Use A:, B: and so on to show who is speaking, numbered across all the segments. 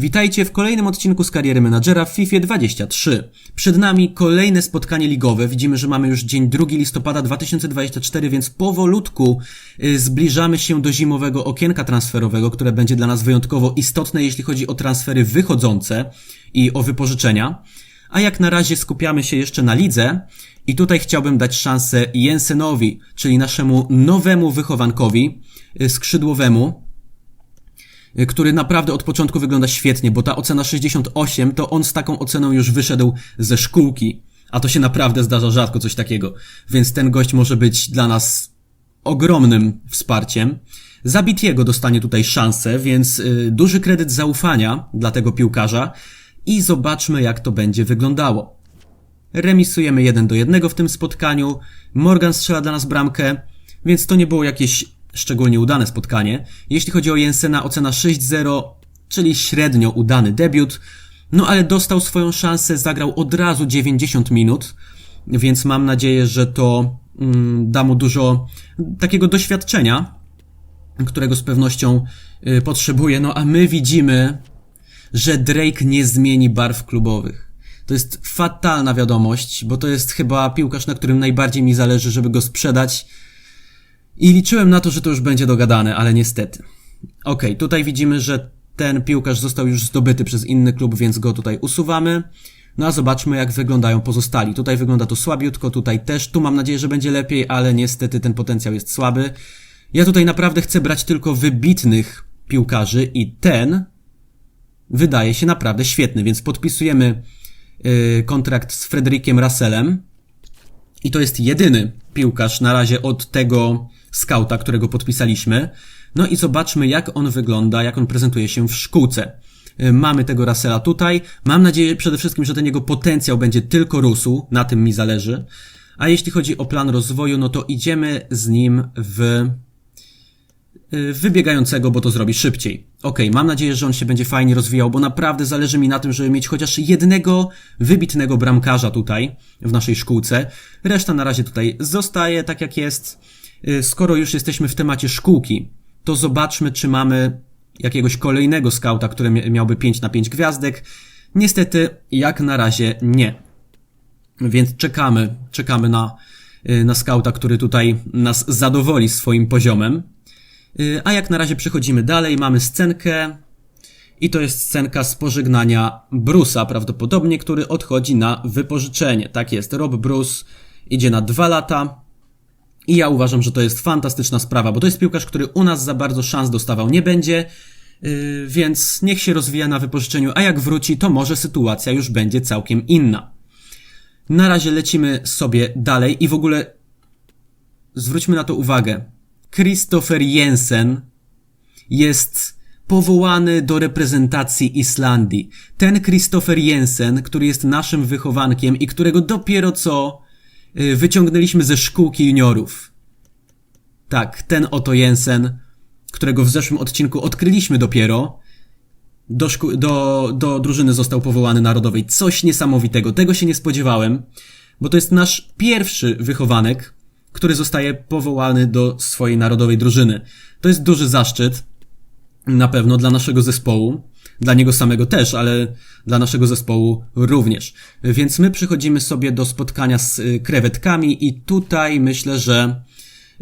A: Witajcie w kolejnym odcinku z kariery menadżera w FIFA 23. Przed nami kolejne spotkanie ligowe. Widzimy, że mamy już dzień 2 listopada 2024, więc powolutku y, zbliżamy się do zimowego okienka transferowego, które będzie dla nas wyjątkowo istotne, jeśli chodzi o transfery wychodzące i o wypożyczenia. A jak na razie skupiamy się jeszcze na lidze i tutaj chciałbym dać szansę Jensenowi, czyli naszemu nowemu wychowankowi, y, skrzydłowemu, który naprawdę od początku wygląda świetnie, bo ta ocena 68 to on z taką oceną już wyszedł ze szkółki, a to się naprawdę zdarza rzadko coś takiego, więc ten gość może być dla nas ogromnym wsparciem. Zabitiego dostanie tutaj szansę, więc y, duży kredyt zaufania dla tego piłkarza i zobaczmy jak to będzie wyglądało. Remisujemy 1 do 1 w tym spotkaniu. Morgan strzela dla nas bramkę, więc to nie było jakieś szczególnie udane spotkanie. Jeśli chodzi o Jensena, ocena 6-0, czyli średnio udany debiut. No ale dostał swoją szansę, zagrał od razu 90 minut, więc mam nadzieję, że to mm, da mu dużo takiego doświadczenia, którego z pewnością y, potrzebuje. No a my widzimy, że Drake nie zmieni barw klubowych. To jest fatalna wiadomość, bo to jest chyba piłkarz, na którym najbardziej mi zależy, żeby go sprzedać. I liczyłem na to, że to już będzie dogadane, ale niestety. Ok, tutaj widzimy, że ten piłkarz został już zdobyty przez inny klub, więc go tutaj usuwamy. No a zobaczmy, jak wyglądają pozostali. Tutaj wygląda to słabiutko, tutaj też. Tu mam nadzieję, że będzie lepiej, ale niestety ten potencjał jest słaby. Ja tutaj naprawdę chcę brać tylko wybitnych piłkarzy i ten wydaje się naprawdę świetny, więc podpisujemy yy, kontrakt z Frederikiem Russellem i to jest jedyny piłkarz na razie od tego skauta, którego podpisaliśmy. No i zobaczmy, jak on wygląda, jak on prezentuje się w szkółce. Yy, Mamy tego Russella tutaj. Mam nadzieję przede wszystkim, że ten jego potencjał będzie tylko rósł. Na tym mi zależy. A jeśli chodzi o plan rozwoju, no to idziemy z nim w y, wybiegającego, bo to zrobi szybciej. Okej, mam nadzieję, że on się będzie fajnie rozwijał, bo naprawdę zależy mi na tym, żeby mieć chociaż jednego wybitnego bramkarza tutaj w naszej szkółce. Reszta na razie tutaj zostaje tak jak jest. Y, Skoro już jesteśmy w temacie szkółki, to zobaczmy, czy mamy jakiegoś kolejnego skauta, który mia- miałby 5 na 5 gwiazdek. Niestety, jak na razie nie. Więc czekamy, czekamy na, y, na skauta, który tutaj nas zadowoli swoim poziomem. Y, A jak na razie przechodzimy dalej, mamy scenkę i to jest scenka z pożegnania Bruce'a prawdopodobnie, który odchodzi na wypożyczenie. Tak jest, Rob Bruce idzie na dwa lata i ja uważam, że to jest fantastyczna sprawa, bo to jest piłkarz, który u nas za bardzo szans dostawał nie będzie, yy, więc niech się rozwija na wypożyczeniu, a jak wróci, to może sytuacja już będzie całkiem inna. Na razie lecimy sobie dalej i w ogóle zwróćmy na to uwagę. Christopher Jensen jest powołany do reprezentacji Islandii. Ten Christopher Jensen, który jest naszym wychowankiem i którego dopiero co y, wyciągnęliśmy ze szkółki juniorów. Tak, ten oto Jensen, którego w zeszłym odcinku odkryliśmy dopiero, do, do, do drużyny został powołany narodowej. Coś niesamowitego, tego się nie spodziewałem, bo to jest nasz pierwszy wychowanek, który zostaje powołany do swojej narodowej drużyny. To jest duży zaszczyt, na pewno dla naszego zespołu, dla niego samego też, ale dla naszego zespołu również. Więc my przychodzimy sobie do spotkania z y, krewetkami i tutaj myślę, że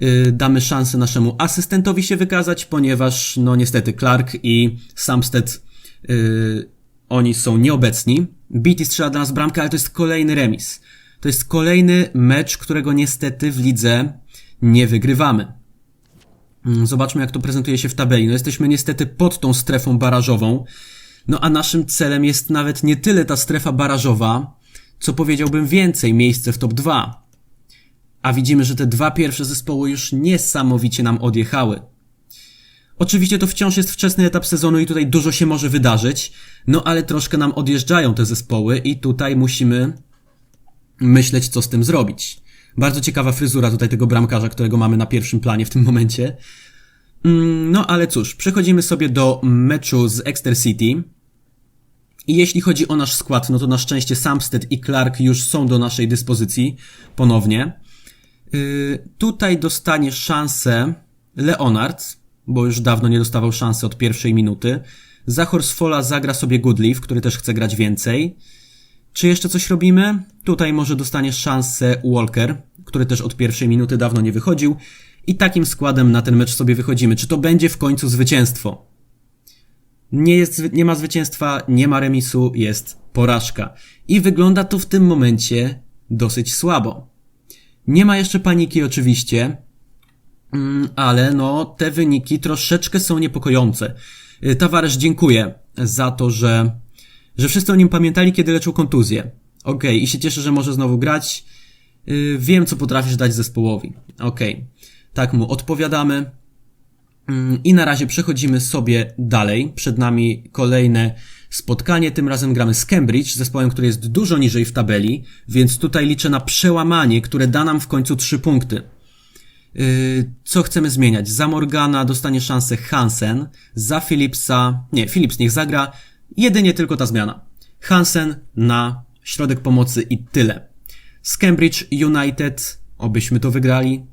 A: y, damy szansę naszemu asystentowi się wykazać, ponieważ no niestety Clark i Samsted y, oni są nieobecni. Beatty strzela dla nas bramkę, ale to jest kolejny remis. To jest kolejny mecz, którego niestety w lidze nie wygrywamy. Mm, Zobaczmy, jak to prezentuje się w tabeli. No jesteśmy niestety pod tą strefą barażową. No a naszym celem jest nawet nie tyle ta strefa barażowa, co powiedziałbym więcej, miejsce w top 2. A widzimy, że te dwa pierwsze zespoły już niesamowicie nam odjechały. Oczywiście to wciąż jest wczesny etap sezonu i tutaj dużo się może wydarzyć, no ale troszkę nam odjeżdżają te zespoły i tutaj musimy myśleć, co z tym zrobić. Bardzo ciekawa fryzura tutaj tego bramkarza, którego mamy na pierwszym planie w tym momencie. Mm, No ale cóż, przechodzimy sobie do meczu z Exeter City. I jeśli chodzi o nasz skład, no to na szczęście Samsted i Clark już są do naszej dyspozycji ponownie. Yy, tutaj dostanie szansę Leonard, bo już dawno nie dostawał szansy od pierwszej minuty. Za Horsfalla zagra sobie Goodleaf, który też chce grać więcej. Czy jeszcze coś robimy? Tutaj może dostanie szansę Walker, który też od pierwszej minuty dawno nie wychodził. I takim składem na ten mecz sobie wychodzimy. Czy to będzie w końcu zwycięstwo? Nie, jest, nie ma zwycięstwa, nie ma remisu, jest porażka. I wygląda to w tym momencie dosyć słabo. Nie ma jeszcze paniki oczywiście, mm, ale no te wyniki troszeczkę są niepokojące. Y, Tawaresz dziękuję za to, że, że wszyscy o nim pamiętali, kiedy leczył kontuzję. Okej, okay, i się cieszę, że może znowu grać. Y, wiem, co potrafisz dać zespołowi. Okej, okay. tak mu odpowiadamy. Mm, I na razie przechodzimy sobie dalej. Przed nami kolejne spotkanie. Tym razem gramy z Cambridge, zespołem, który jest dużo niżej w tabeli, więc tutaj liczę na przełamanie, które da nam w końcu trzy punkty. Yy, co chcemy zmieniać? Za Morgana dostanie szansę Hansen, za Philipsa, nie, Philips niech zagra, jedynie tylko ta zmiana. Hansen na środek pomocy i tyle. Z Cambridge United, obyśmy to wygrali,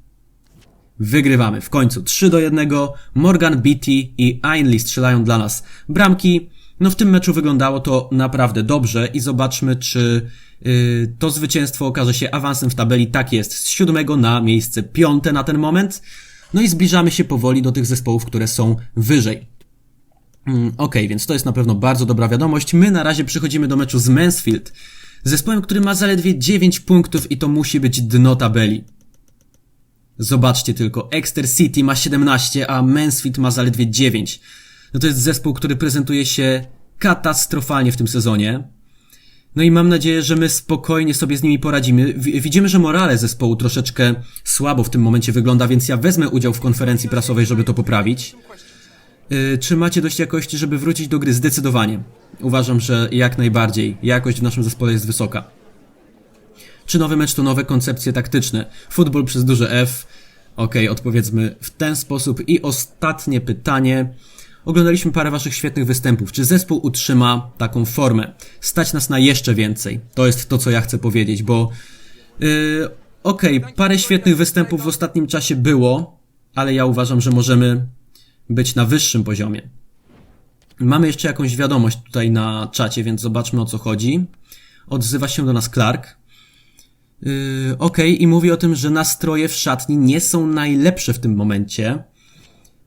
A: Wygrywamy w końcu 3 do 1. Morgan Beatty i Ainley strzelają dla nas bramki. No w tym meczu wyglądało to naprawdę dobrze i zobaczmy, czy yy, to zwycięstwo okaże się awansem w tabeli. Tak jest, z siódmego na miejsce piąte na ten moment. No i zbliżamy się powoli do tych zespołów, które są wyżej. Mm, ok, więc to jest na pewno bardzo dobra wiadomość. My na razie przechodzimy do meczu z Mansfield. Zespołem, który ma zaledwie 9 punktów i to musi być dno tabeli. Zobaczcie tylko, Exeter City ma 17, a Mansfield ma zaledwie 9. No to jest zespół, który prezentuje się katastrofalnie w tym sezonie. No i mam nadzieję, że my spokojnie sobie z nimi poradzimy. Widzimy, że morale zespołu troszeczkę słabo w tym momencie wygląda, więc ja wezmę udział w konferencji prasowej, żeby to poprawić. Yy, czy macie dość jakości, żeby wrócić do gry? Zdecydowanie. Uważam, że jak najbardziej. Jakość w naszym zespole jest wysoka. Czy nowy mecz to nowe koncepcje taktyczne? Futbol przez duże F. Okay, odpowiedzmy w ten sposób. I ostatnie pytanie. Oglądaliśmy parę waszych świetnych występów. Czy zespół utrzyma taką formę? Stać nas na jeszcze więcej. To jest to, co ja chcę powiedzieć, bo... Yy, Okej, okay, parę świetnych występów w ostatnim czasie było, ale ja uważam, że możemy być na wyższym poziomie. Mamy jeszcze jakąś wiadomość tutaj na czacie, więc zobaczmy o co chodzi. Odzywa się do nas Clark. Yy, okay, i mówi o tym, że nastroje w szatni nie są najlepsze w tym momencie,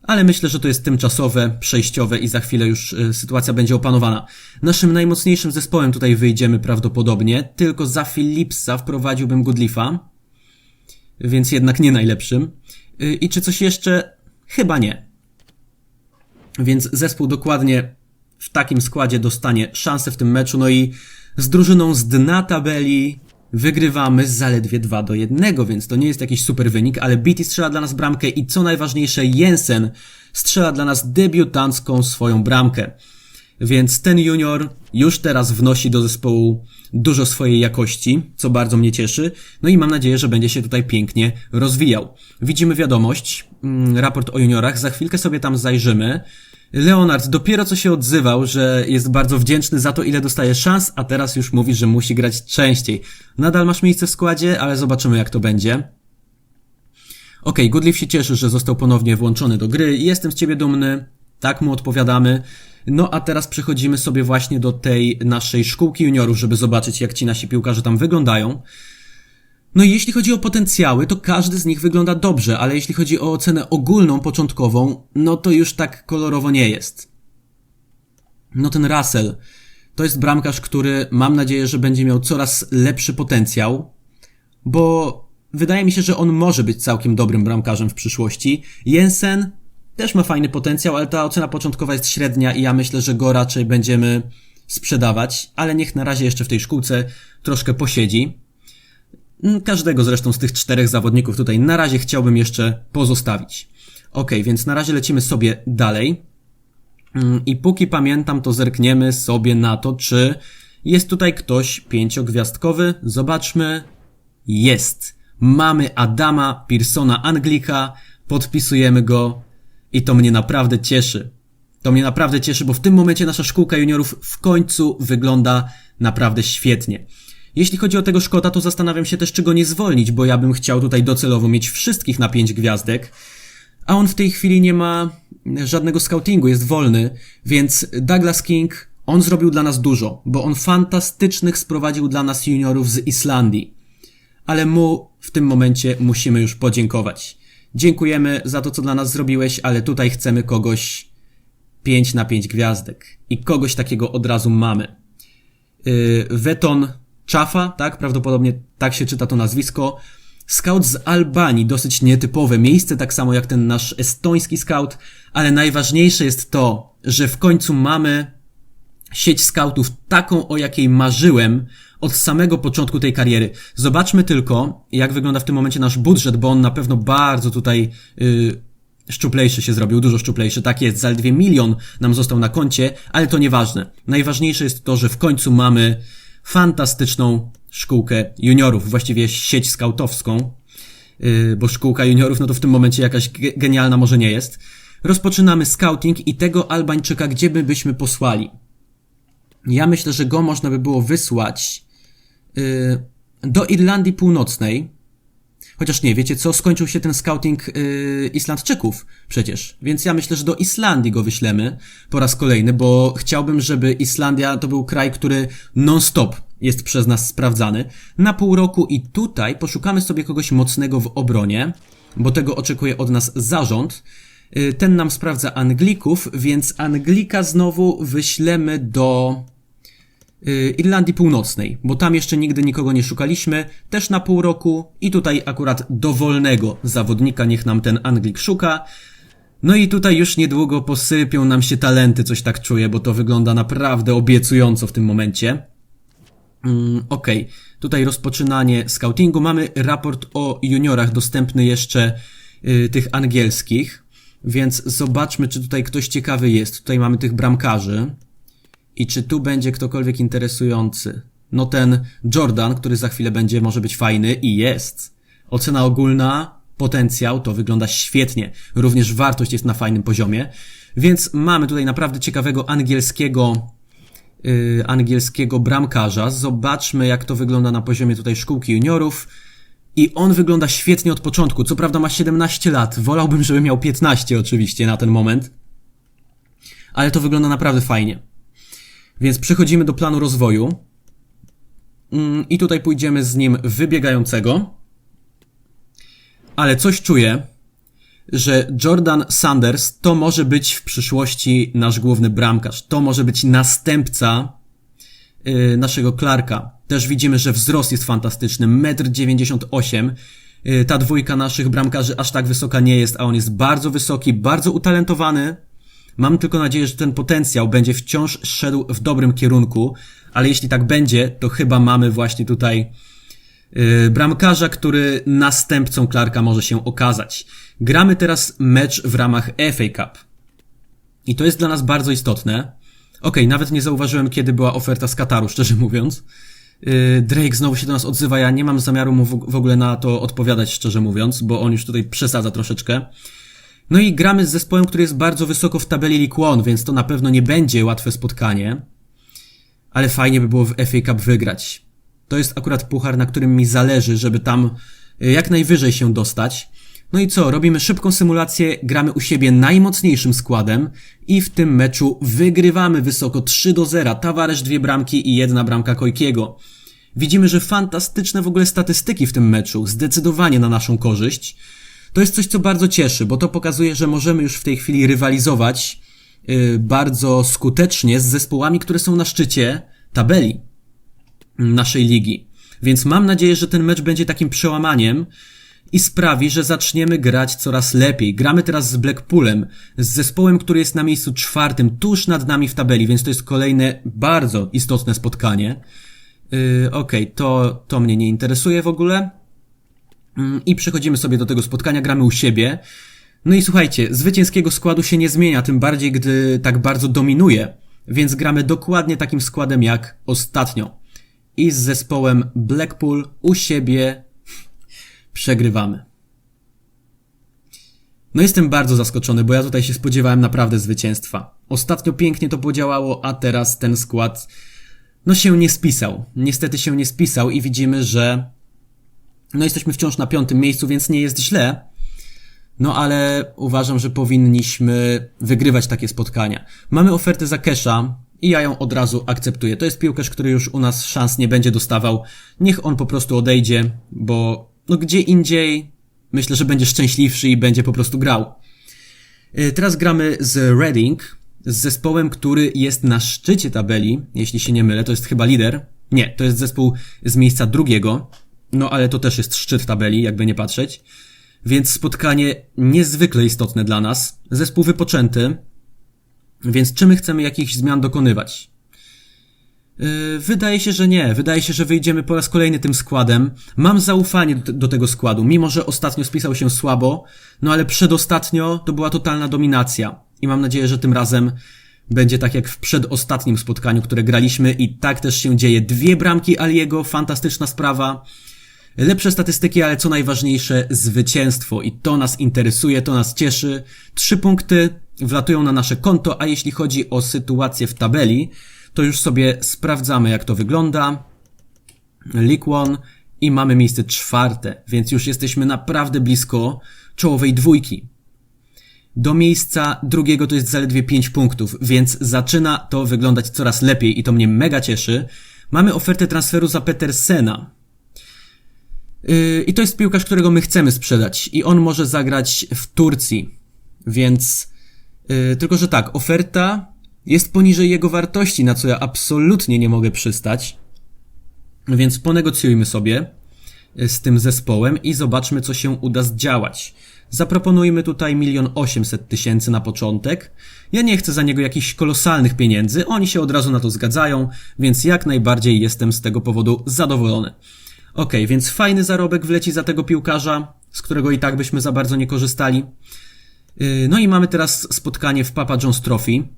A: ale myślę, że to jest tymczasowe, przejściowe i za chwilę już yy, sytuacja będzie opanowana. Naszym najmocniejszym zespołem tutaj wyjdziemy prawdopodobnie, tylko za Philipsa wprowadziłbym Goodleafa, więc jednak nie najlepszym. Yy, I czy coś jeszcze? Chyba nie. Więc zespół dokładnie w takim składzie dostanie szansę w tym meczu, no i z drużyną z dna tabeli wygrywamy zaledwie 2 do 1, więc to nie jest jakiś super wynik, ale Beatty strzela dla nas bramkę i co najważniejsze Jensen strzela dla nas debiutancką swoją bramkę. Więc ten junior już teraz wnosi do zespołu dużo swojej jakości, co bardzo mnie cieszy. No i mam nadzieję, że będzie się tutaj pięknie rozwijał. Widzimy wiadomość, mm, raport o juniorach, za chwilkę sobie tam zajrzymy. Leonard dopiero co się odzywał, że jest bardzo wdzięczny za to, ile dostaje szans, a teraz już mówi, że musi grać częściej. Nadal masz miejsce w składzie, ale zobaczymy jak to będzie. Okej, okay, Goodleaf się cieszy, że został ponownie włączony do gry i jestem z ciebie dumny. Tak mu odpowiadamy. No a teraz przechodzimy sobie właśnie do tej naszej szkółki juniorów, żeby zobaczyć jak ci nasi piłkarze tam wyglądają. No i jeśli chodzi o potencjały, to każdy z nich wygląda dobrze, ale jeśli chodzi o ocenę ogólną, początkową, no to już tak kolorowo nie jest. No ten Russell to jest bramkarz, który mam nadzieję, że będzie miał coraz lepszy potencjał, bo wydaje mi się, że on może być całkiem dobrym bramkarzem w przyszłości. Jensen też ma fajny potencjał, ale ta ocena początkowa jest średnia i ja myślę, że go raczej będziemy sprzedawać, ale niech na razie jeszcze w tej szkółce troszkę posiedzi. Mm, każdego zresztą z tych czterech zawodników tutaj na razie chciałbym jeszcze pozostawić. Ok, więc na razie lecimy sobie dalej. Mm, I póki pamiętam, to zerkniemy sobie na to, czy jest tutaj ktoś pięciogwiazdkowy. Zobaczmy. Jest. Mamy Adama Pearsona Anglika. Podpisujemy go. I to mnie naprawdę cieszy. To mnie naprawdę cieszy, bo w tym momencie nasza szkółka juniorów w końcu wygląda naprawdę świetnie. Jeśli chodzi o tego Szkota, to zastanawiam się też, czy go nie zwolnić, bo ja bym chciał tutaj docelowo mieć wszystkich na pięć gwiazdek. a on w tej chwili nie ma żadnego scoutingu, jest wolny, więc Douglas King, on zrobił dla nas dużo, bo on fantastycznych sprowadził dla nas juniorów z Islandii. Ale mu w tym momencie musimy już podziękować. Dziękujemy za to, co dla nas zrobiłeś, ale tutaj chcemy kogoś 5 na 5 gwiazdek. I kogoś takiego od razu mamy. Weton Czafa, tak? Prawdopodobnie tak się czyta to nazwisko. Scout z Albanii, dosyć nietypowe miejsce, tak samo jak ten nasz estoński scout, ale najważniejsze jest to, że w końcu mamy sieć scoutów taką, o jakiej marzyłem od samego początku tej kariery. Zobaczmy tylko, jak wygląda w tym momencie nasz budżet, bo on na pewno bardzo tutaj yy, szczuplejszy się zrobił, dużo szczuplejszy. Tak jest, zaledwie milion nam został na koncie, ale to nieważne. Najważniejsze jest to, że w końcu mamy fantastyczną szkółkę juniorów, właściwie sieć skautowską, yy, bo szkółka juniorów, no to w tym momencie jakaś genialna może nie jest. Rozpoczynamy scouting i tego Albańczyka gdzie by byśmy posłali? Ja myślę, że go można by było wysłać do Irlandii Północnej, Chociaż nie, wiecie co, skończył się ten scouting yy, Islandczyków przecież. Więc ja myślę, że do Islandii go wyślemy po raz kolejny, bo chciałbym, żeby Islandia to był kraj, który non-stop jest przez nas sprawdzany na pół roku i tutaj poszukamy sobie kogoś mocnego w obronie, bo tego oczekuje od nas zarząd. Yy, ten nam sprawdza Anglików, więc Anglika znowu wyślemy do Y, Irlandii Północnej, bo tam jeszcze nigdy nikogo nie szukaliśmy, też na pół roku i tutaj akurat dowolnego zawodnika niech nam ten Anglik szuka. No i tutaj już niedługo posypią nam się talenty, coś tak czuję, bo to wygląda naprawdę obiecująco w tym momencie. Mm, Okej, okay. tutaj rozpoczynanie scoutingu. Mamy raport o juniorach dostępny jeszcze y, tych angielskich, więc zobaczmy, czy tutaj ktoś ciekawy jest. Tutaj mamy tych bramkarzy. I czy tu będzie ktokolwiek interesujący? No ten Jordan, który za chwilę będzie, może być fajny i jest. Ocena ogólna, potencjał, to wygląda świetnie. Również wartość jest na fajnym poziomie. Więc mamy tutaj naprawdę ciekawego angielskiego, yy, angielskiego bramkarza. Zobaczmy, jak to wygląda na poziomie tutaj szkółki juniorów. I on wygląda świetnie od początku. Co prawda ma 17 lat. Wolałbym, żeby miał 15 oczywiście na ten moment. Ale to wygląda naprawdę fajnie. Więc przechodzimy do planu rozwoju. Mm, I tutaj pójdziemy z nim wybiegającego. Ale coś czuję, że Jordan Sanders to może być w przyszłości nasz główny bramkarz. To może być następca yy, naszego Clarka. Też widzimy, że wzrost jest fantastyczny. 1,98 m. Yy, ta dwójka naszych bramkarzy aż tak wysoka nie jest, a on jest bardzo wysoki, bardzo utalentowany. Mam tylko nadzieję, że ten potencjał będzie wciąż szedł w dobrym kierunku, ale jeśli tak będzie, to chyba mamy właśnie tutaj yy, bramkarza, który następcą Clarka może się okazać. Gramy teraz mecz w ramach FA Cup. I to jest dla nas bardzo istotne. Okej, okay, nawet nie zauważyłem, kiedy była oferta z Kataru, szczerze mówiąc. Yy, Drake znowu się do nas odzywa, ja nie mam zamiaru mu w ogóle na to odpowiadać, szczerze mówiąc, bo on już tutaj przesadza troszeczkę. No i gramy z zespołem, który jest bardzo wysoko w tabeli League One, więc to na pewno nie będzie łatwe spotkanie. Ale fajnie by było w FA Cup wygrać. To jest akurat puchar, na którym mi zależy, żeby tam y, jak najwyżej się dostać. No i co, robimy szybką symulację, gramy u siebie najmocniejszym składem i w tym meczu wygrywamy wysoko 3 do 0. Tawaresz dwie bramki i jedna bramka Kojkiego. Widzimy, że fantastyczne w ogóle statystyki w tym meczu, zdecydowanie na naszą korzyść. To jest coś, co bardzo cieszy, bo to pokazuje, że możemy już w tej chwili rywalizować yy, bardzo skutecznie z zespołami, które są na szczycie tabeli naszej ligi. Więc mam nadzieję, że ten mecz będzie takim przełamaniem i sprawi, że zaczniemy grać coraz lepiej. Gramy teraz z Blackpoolem, z zespołem, który jest na miejscu czwartym, tuż nad nami w tabeli, więc to jest kolejne bardzo istotne spotkanie. Yy, Okej, okay, to, to mnie nie interesuje w ogóle. Mm, I przechodzimy sobie do tego spotkania, gramy u siebie. No i słuchajcie, zwycięskiego składu się nie zmienia, tym bardziej gdy tak bardzo dominuje. Więc gramy dokładnie takim składem jak ostatnio. I z zespołem Blackpool u siebie przegrywamy. No jestem bardzo zaskoczony, bo ja tutaj się spodziewałem naprawdę zwycięstwa. Ostatnio pięknie to podziałało, a teraz ten skład no się nie spisał. Niestety się nie spisał i widzimy, że no jesteśmy wciąż na piątym miejscu, więc nie jest źle. No ale uważam, że powinniśmy wygrywać takie spotkania. Mamy ofertę za Kesha i ja ją od razu akceptuję. To jest piłkarz, który już u nas szans nie będzie dostawał. Niech on po prostu odejdzie, bo no gdzie indziej myślę, że będzie szczęśliwszy i będzie po prostu grał. Y, Teraz gramy z Reading, z zespołem, który jest na szczycie tabeli, jeśli się nie mylę, to jest chyba lider. Nie, to jest zespół z miejsca drugiego, no ale to też jest szczyt tabeli, jakby nie patrzeć. Więc spotkanie niezwykle istotne dla nas. Zespół wypoczęty, więc czy my chcemy jakichś zmian dokonywać? Yy, Wydaje się, że nie. Wydaje się, że wyjdziemy po raz kolejny tym składem. Mam zaufanie do, do tego składu, mimo że ostatnio spisał się słabo, no ale przedostatnio to była totalna dominacja. I mam nadzieję, że tym razem będzie tak jak w przedostatnim spotkaniu, które graliśmy i tak też się dzieje. Dwie bramki Aliego, fantastyczna sprawa. Lepsze statystyki, ale co najważniejsze, zwycięstwo. I to nas interesuje, to nas cieszy. Trzy punkty wlatują na nasze konto, a jeśli chodzi o sytuację w tabeli, to już sobie sprawdzamy, jak to wygląda. League One i mamy miejsce czwarte, więc już jesteśmy naprawdę blisko czołowej dwójki. Do miejsca drugiego to jest zaledwie 5 punktów, więc zaczyna to wyglądać coraz lepiej i to mnie mega cieszy. Mamy ofertę transferu za Petersena. Yy, I to jest piłkarz, którego my chcemy sprzedać i on może zagrać w Turcji. Więc yy, tylko, że tak, oferta jest poniżej jego wartości, na co ja absolutnie nie mogę przystać. Więc ponegocjujmy sobie y, z tym zespołem i zobaczmy, co się uda zdziałać. Zaproponujmy tutaj milion osiemset tysięcy na początek. Ja nie chcę za niego jakichś kolosalnych pieniędzy, oni się od razu na to zgadzają, więc jak najbardziej jestem z tego powodu zadowolony. Ok, więc fajny zarobek wleci za tego piłkarza, z którego i tak byśmy za bardzo nie korzystali. Yy, No i mamy teraz spotkanie w Papa John's Trophy.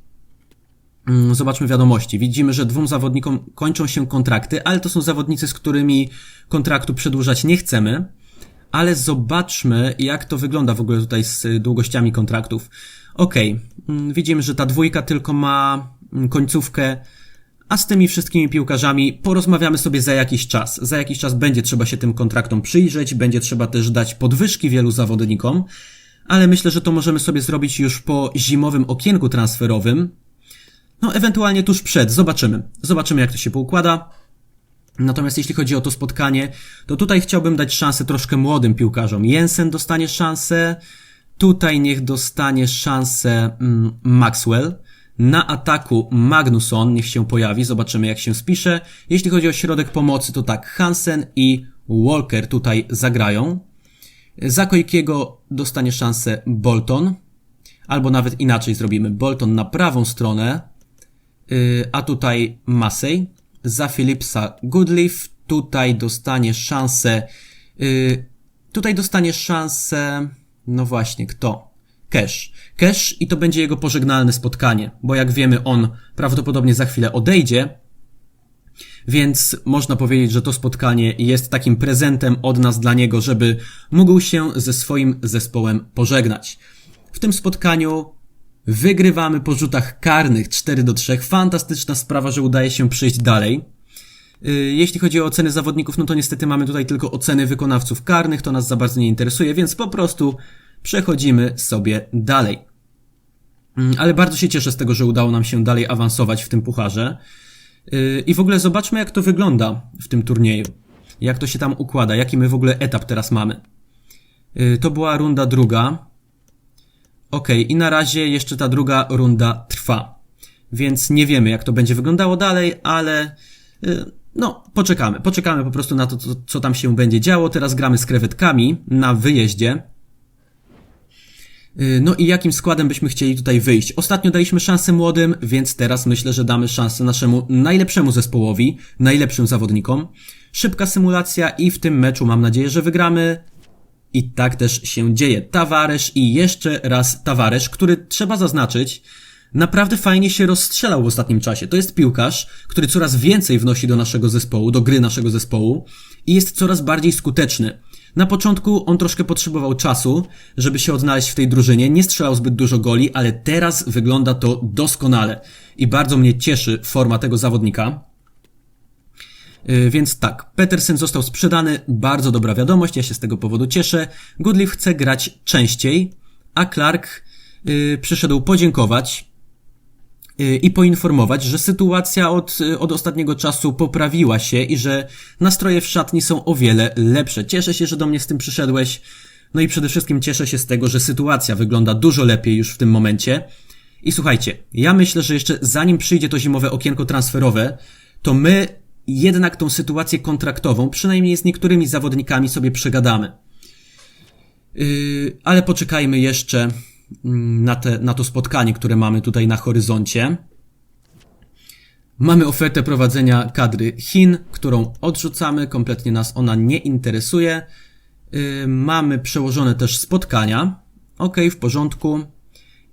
A: Mm, Zobaczmy wiadomości. Widzimy, że dwóm zawodnikom kończą się kontrakty, ale to są zawodnicy, z którymi kontraktu przedłużać nie chcemy. Ale zobaczmy, jak to wygląda w ogóle tutaj z długościami kontraktów. Okej, mm, widzimy, że ta dwójka tylko ma mm, końcówkę, a z tymi wszystkimi piłkarzami porozmawiamy sobie za jakiś czas. Za jakiś czas będzie trzeba się tym kontraktom przyjrzeć, będzie trzeba też dać podwyżki wielu zawodnikom, ale myślę, że to możemy sobie zrobić już po zimowym okienku transferowym, no, ewentualnie tuż przed. Zobaczymy. Zobaczymy, jak to się poukłada. Natomiast jeśli chodzi o to spotkanie, to tutaj chciałbym dać szansę troszkę młodym piłkarzom. Jensen dostanie szansę. Tutaj niech dostanie szansę mm, Maxwell. Na ataku Magnusson niech się pojawi. Zobaczymy, jak się spisze. Jeśli chodzi o środek pomocy, to tak, Hansen i Walker tutaj zagrają. Za Kojkiego dostanie szansę Bolton. Albo nawet inaczej zrobimy. Bolton na prawą stronę, Yy, a tutaj Massey. Za Philipsa Goodleaf. Tutaj dostanie szansę. Yy, tutaj dostanie szansę. No właśnie, kto? Cash. Cash i to będzie jego pożegnalne spotkanie, bo jak wiemy, on prawdopodobnie za chwilę odejdzie. Więc można powiedzieć, że to spotkanie jest takim prezentem od nas dla niego, żeby mógł się ze swoim zespołem pożegnać. W tym spotkaniu Wygrywamy po rzutach karnych 4 do 3. Fantastyczna sprawa, że udaje się przejść dalej. Yy, Jeśli chodzi o oceny zawodników, no to niestety mamy tutaj tylko oceny wykonawców karnych, to nas za bardzo nie interesuje, więc po prostu przechodzimy sobie dalej. Mm, Ale bardzo się cieszę z tego, że udało nam się dalej awansować w tym pucharze. Yy, I w ogóle zobaczmy, jak to wygląda w tym turnieju. Jak to się tam układa, jaki my w ogóle etap teraz mamy. Yy, To była runda druga. Okej, i na razie jeszcze ta druga runda trwa. Więc nie wiemy, jak to będzie wyglądało dalej, ale y, no, poczekamy. Poczekamy po prostu na to, co tam się będzie działo. Teraz gramy z krewetkami na wyjeździe. Y, No i jakim składem byśmy chcieli tutaj wyjść? Ostatnio daliśmy szansę młodym, więc teraz myślę, że damy szansę naszemu najlepszemu zespołowi, najlepszym zawodnikom. Szybka symulacja i w tym meczu mam nadzieję, że wygramy. I tak też się dzieje. Tawaresz i jeszcze raz Tawaresz, który trzeba zaznaczyć, naprawdę fajnie się rozstrzelał w ostatnim czasie. To jest piłkarz, który coraz więcej wnosi do naszego zespołu, do gry naszego zespołu i jest coraz bardziej skuteczny. Na początku on troszkę potrzebował czasu, żeby się odnaleźć w tej drużynie, nie strzelał zbyt dużo goli, ale teraz wygląda to doskonale i bardzo mnie cieszy forma tego zawodnika. Yy, Więc tak, Petersen został sprzedany, bardzo dobra wiadomość, ja się z tego powodu cieszę. Goodleaf chce grać częściej, a Clark yy, przyszedł podziękować i poinformować, że sytuacja od, yy, od ostatniego czasu poprawiła się i że nastroje w szatni są o wiele lepsze. Cieszę się, że do mnie z tym przyszedłeś. No i przede wszystkim cieszę się z tego, że sytuacja wygląda dużo lepiej już w tym momencie. I słuchajcie, ja myślę, że jeszcze zanim przyjdzie to zimowe okienko transferowe, to my jednak tą sytuację kontraktową, przynajmniej z niektórymi zawodnikami sobie przegadamy. Yy, ale poczekajmy jeszcze na, te, na to spotkanie, które mamy tutaj na horyzoncie. Mamy ofertę prowadzenia kadry Chin, którą odrzucamy, kompletnie nas ona nie interesuje. Yy, mamy przełożone też spotkania. Ok, w porządku.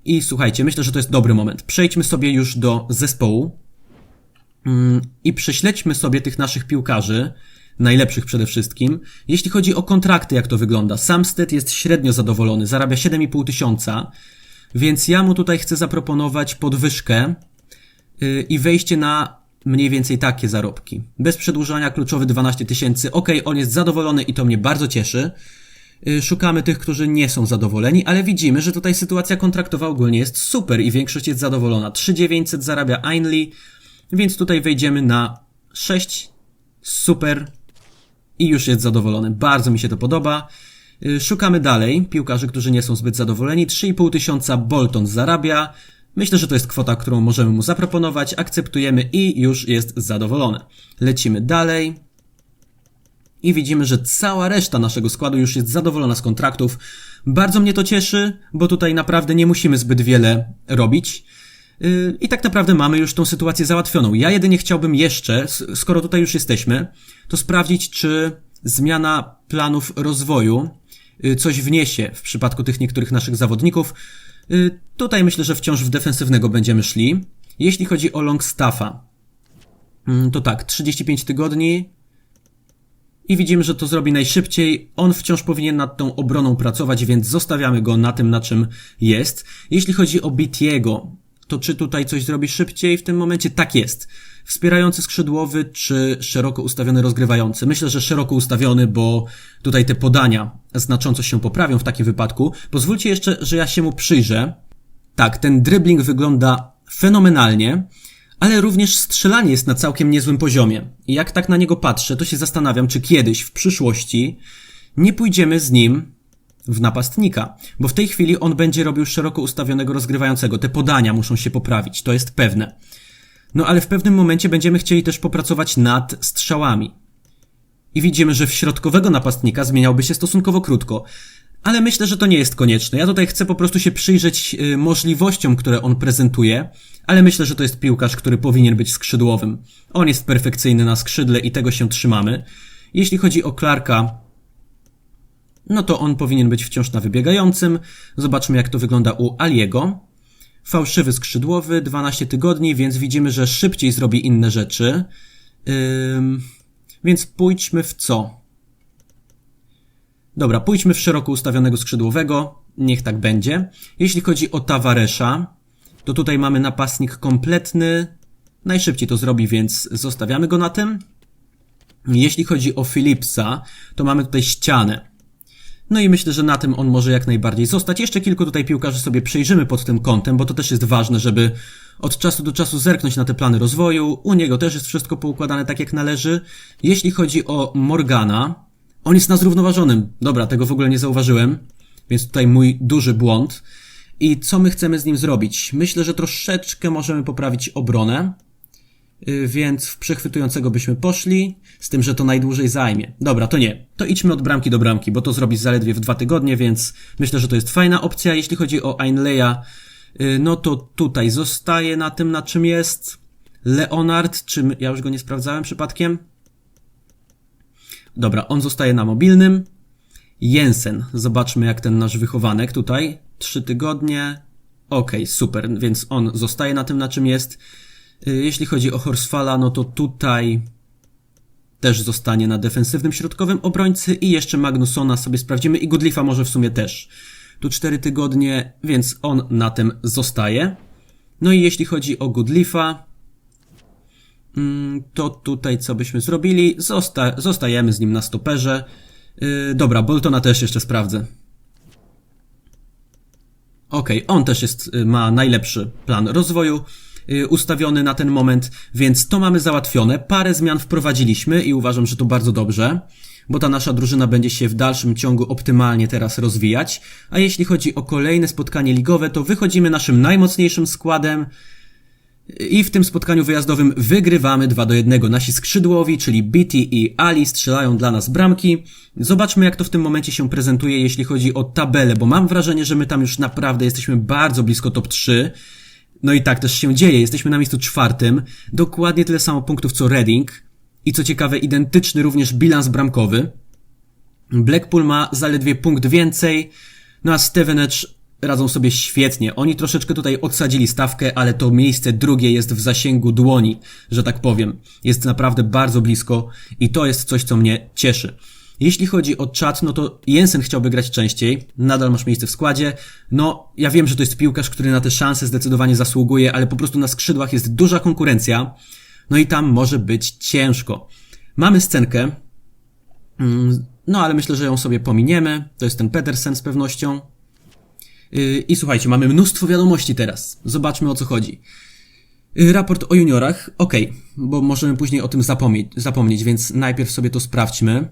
A: I słuchajcie, myślę, że to jest dobry moment. Przejdźmy sobie już do zespołu mm, i prześledźmy sobie tych naszych piłkarzy, najlepszych przede wszystkim. Jeśli chodzi o kontrakty, jak to wygląda. Samsted jest średnio zadowolony, zarabia 7,5 tysiąca, więc ja mu tutaj chcę zaproponować podwyżkę yy, i wejście na mniej więcej takie zarobki. Bez przedłużania kluczowy 12 tysięcy. Ok, on jest zadowolony i to mnie bardzo cieszy. Yy, Szukamy tych, którzy nie są zadowoleni, ale widzimy, że tutaj sytuacja kontraktowa ogólnie jest super i większość jest zadowolona. 3900 zarabia Ainley, więc tutaj wejdziemy na 6. Super. I już jest zadowolony. Bardzo mi się to podoba. Yy, Szukamy dalej piłkarzy, którzy nie są zbyt zadowoleni. 3,5 tysiąca Bolton zarabia. Myślę, że to jest kwota, którą możemy mu zaproponować. Akceptujemy i już jest zadowolony. Lecimy dalej. I widzimy, że cała reszta naszego składu już jest zadowolona z kontraktów. Bardzo mnie to cieszy, bo tutaj naprawdę nie musimy zbyt wiele robić. Yy, I tak naprawdę mamy już tą sytuację załatwioną. Ja jedynie chciałbym jeszcze, skoro tutaj już jesteśmy, to sprawdzić, czy zmiana planów rozwoju yy, coś wniesie w przypadku tych niektórych naszych zawodników. Yy, Tutaj myślę, że wciąż w defensywnego będziemy szli. Jeśli chodzi o Longstaffa, mm, to tak, 35 tygodni, i widzimy, że to zrobi najszybciej. On wciąż powinien nad tą obroną pracować, więc zostawiamy go na tym, na czym jest. Jeśli chodzi o Bitiego, to czy tutaj coś zrobi szybciej w tym momencie? Tak jest. Wspierający skrzydłowy, czy szeroko ustawiony rozgrywający? Myślę, że szeroko ustawiony, bo tutaj te podania znacząco się poprawią w takim wypadku. Pozwólcie jeszcze, że ja się mu przyjrzę. Tak, ten dribbling wygląda fenomenalnie, ale również strzelanie jest na całkiem niezłym poziomie. I jak tak na niego patrzę, to się zastanawiam, czy kiedyś w przyszłości nie pójdziemy z nim w napastnika, bo w tej chwili on będzie robił szeroko ustawionego rozgrywającego. Te podania muszą się poprawić, to jest pewne. No ale w pewnym momencie będziemy chcieli też popracować nad strzałami. I widzimy, że w środkowego napastnika zmieniałby się stosunkowo krótko. Ale myślę, że to nie jest konieczne. Ja tutaj chcę po prostu się przyjrzeć y, możliwościom, które on prezentuje, ale myślę, że to jest piłkarz, który powinien być skrzydłowym. On jest perfekcyjny na skrzydle i tego się trzymamy. Jeśli chodzi o Clarka, no to on powinien być wciąż na wybiegającym. Zobaczmy, jak to wygląda u Aliego. Fałszywy skrzydłowy, 12 tygodni, więc widzimy, że szybciej zrobi inne rzeczy. Ym, więc pójdźmy w co? Dobra, pójdźmy w szeroko ustawionego skrzydłowego. Niech tak będzie. Jeśli chodzi o Tavaresza, to tutaj mamy napastnik kompletny. Najszybciej to zrobi, więc zostawiamy go na tym. Jeśli chodzi o Philipsa, to mamy tutaj ścianę. No i myślę, że na tym on może jak najbardziej zostać. Jeszcze kilku tutaj piłkarzy sobie przejrzymy pod tym kątem, bo to też jest ważne, żeby od czasu do czasu zerknąć na te plany rozwoju. U niego też jest wszystko poukładane tak jak należy. Jeśli chodzi o Morgana, on jest na zrównoważonym. Dobra, tego w ogóle nie zauważyłem, więc tutaj mój duży błąd. I co my chcemy z nim zrobić? Myślę, że troszeczkę możemy poprawić obronę. Yy, Więc w przechwytującego byśmy poszli, z tym, że to najdłużej zajmie. Dobra, to nie. To idźmy od bramki do bramki, bo to zrobi zaledwie w dwa tygodnie, więc myślę, że to jest fajna opcja. Jeśli chodzi o Ainleya, yy, no to tutaj zostaje na tym, na czym jest. Leonard, czy my- ja już go nie sprawdzałem przypadkiem? Dobra, on zostaje na mobilnym. Jensen, zobaczmy jak ten nasz wychowanek tutaj. Trzy tygodnie. Okej, super, więc on zostaje na tym, na czym jest. Y, Jeśli chodzi o Horsfala, no to tutaj też zostanie na defensywnym środkowym obrońcy i jeszcze Magnusona sobie sprawdzimy i Goodliffa może w sumie też. Tu cztery tygodnie, więc on na tym zostaje. No i jeśli chodzi o Goodliffa, Mm, To tutaj co byśmy zrobili? Zosta zostajemy z nim na stoperze. Yy, dobra, Boltona też jeszcze sprawdzę. Okej, on też jest, y, ma najlepszy plan rozwoju ustawiony na ten moment, więc to mamy załatwione. Parę zmian wprowadziliśmy i uważam, że to bardzo dobrze, bo ta nasza drużyna będzie się w dalszym ciągu optymalnie teraz rozwijać. A jeśli chodzi o kolejne spotkanie ligowe, to wychodzimy naszym najmocniejszym składem i w tym spotkaniu wyjazdowym wygrywamy 2 do 1. Nasi skrzydłowi, czyli BT i Ali strzelają dla nas bramki. Zobaczmy jak to w tym momencie się prezentuje, jeśli chodzi o tabelę, bo mam wrażenie, że my tam już naprawdę jesteśmy bardzo blisko top 3. No i tak też się dzieje. Jesteśmy na miejscu czwartym. Dokładnie tyle samo punktów co Reading. I co ciekawe, identyczny również bilans bramkowy. Blackpool ma zaledwie punkt więcej, no a Stevenage radzą sobie świetnie. Oni troszeczkę tutaj odsadzili stawkę, ale to miejsce drugie jest w zasięgu dłoni, że tak powiem. Jest naprawdę bardzo blisko i to jest coś, co mnie cieszy. Jeśli chodzi o czat, no to Jensen chciałby grać częściej, nadal masz miejsce w składzie. No, ja wiem, że to jest piłkarz, który na te szanse zdecydowanie zasługuje, ale po prostu na skrzydłach jest duża konkurencja, no i tam może być ciężko. Mamy scenkę, mm, no ale myślę, że ją sobie pominiemy. To jest ten Petersen z pewnością. Yy, I słuchajcie, mamy mnóstwo wiadomości teraz. Zobaczmy o co chodzi. Yy, Raport o juniorach. Okej, bo możemy później o tym zapomnieć, zapomnieć, więc najpierw sobie to sprawdźmy.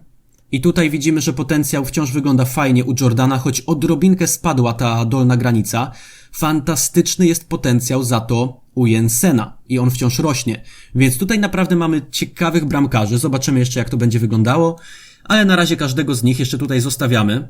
A: I tutaj widzimy, że potencjał wciąż wygląda fajnie u Jordana, choć odrobinkę spadła ta dolna granica. Fantastyczny jest potencjał za to u Jensena i on wciąż rośnie. Więc tutaj naprawdę mamy ciekawych bramkarzy. Zobaczymy jeszcze jak to będzie wyglądało, ale na razie każdego z nich jeszcze tutaj zostawiamy.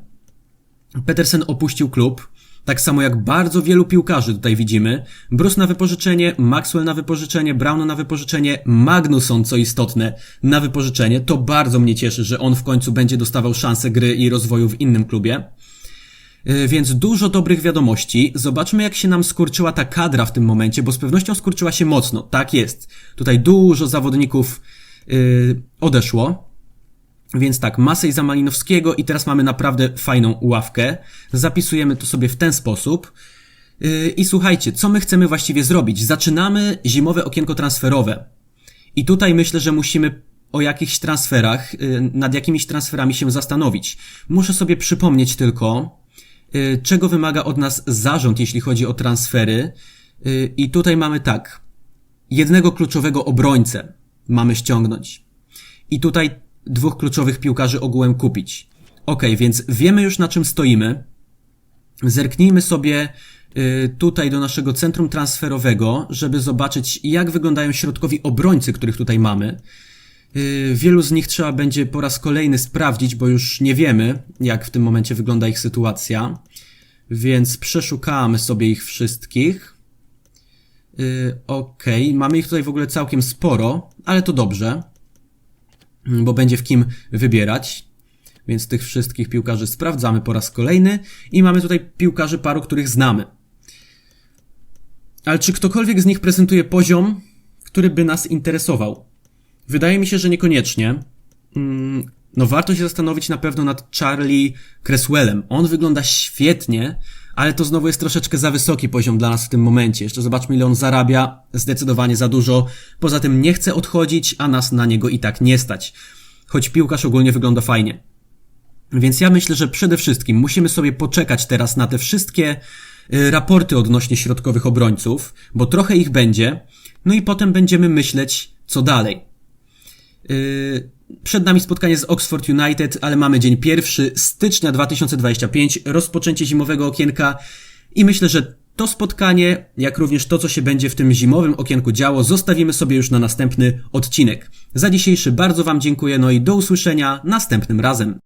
A: Petersen opuścił klub. Tak samo jak bardzo wielu piłkarzy tutaj widzimy. Bruce na wypożyczenie, Maxwell na wypożyczenie, Brown na wypożyczenie, Magnusson, co istotne, na wypożyczenie. To bardzo mnie cieszy, że on w końcu będzie dostawał szansę gry i rozwoju w innym klubie. Yy, Więc dużo dobrych wiadomości. Zobaczmy, jak się nam skurczyła ta kadra w tym momencie, bo z pewnością skurczyła się mocno. Tak jest. Tutaj dużo zawodników yy, odeszło. Więc tak, Masej za Malinowskiego i teraz mamy naprawdę fajną ławkę. Zapisujemy to sobie w ten sposób. Yy, I słuchajcie, co my chcemy właściwie zrobić? Zaczynamy zimowe okienko transferowe. I tutaj myślę, że musimy o jakichś transferach, yy, nad jakimiś transferami się zastanowić. Muszę sobie przypomnieć tylko, yy, czego wymaga od nas zarząd, jeśli chodzi o transfery. I tutaj mamy tak. Jednego kluczowego obrońcę mamy ściągnąć. I tutaj dwóch kluczowych piłkarzy ogółem kupić. Ok, więc wiemy już na czym stoimy. Zerknijmy sobie y, tutaj do naszego centrum transferowego, żeby zobaczyć jak wyglądają środkowi obrońcy, których tutaj mamy. Y, Wielu z nich trzeba będzie po raz kolejny sprawdzić, bo już nie wiemy, jak w tym momencie wygląda ich sytuacja. Więc przeszukamy sobie ich wszystkich. Yy, Okej, mamy ich tutaj w ogóle całkiem sporo, ale to dobrze, bo będzie w kim wybierać. Więc tych wszystkich piłkarzy sprawdzamy po raz kolejny i mamy tutaj piłkarzy paru, których znamy. Ale czy ktokolwiek z nich prezentuje poziom, który by nas interesował? Wydaje mi się, że niekoniecznie. Mm, No warto się zastanowić na pewno nad Charlie Cresswellem. On wygląda świetnie, ale to znowu jest troszeczkę za wysoki poziom dla nas w tym momencie. Jeszcze zobaczmy ile on zarabia, zdecydowanie za dużo. Poza tym nie chce odchodzić, a nas na niego i tak nie stać. Choć piłkarz ogólnie wygląda fajnie. Więc ja myślę, że przede wszystkim musimy sobie poczekać teraz na te wszystkie y, raporty odnośnie środkowych obrońców, bo trochę ich będzie, no i potem będziemy myśleć, co dalej. Przed nami spotkanie z Oxford United, ale mamy dzień pierwszy stycznia 2025, rozpoczęcie zimowego okienka i myślę, że to spotkanie, jak również to, co się będzie w tym zimowym okienku działo, zostawimy sobie już na następny odcinek. Za dzisiejszy bardzo Wam dziękuję, no i do usłyszenia następnym razem.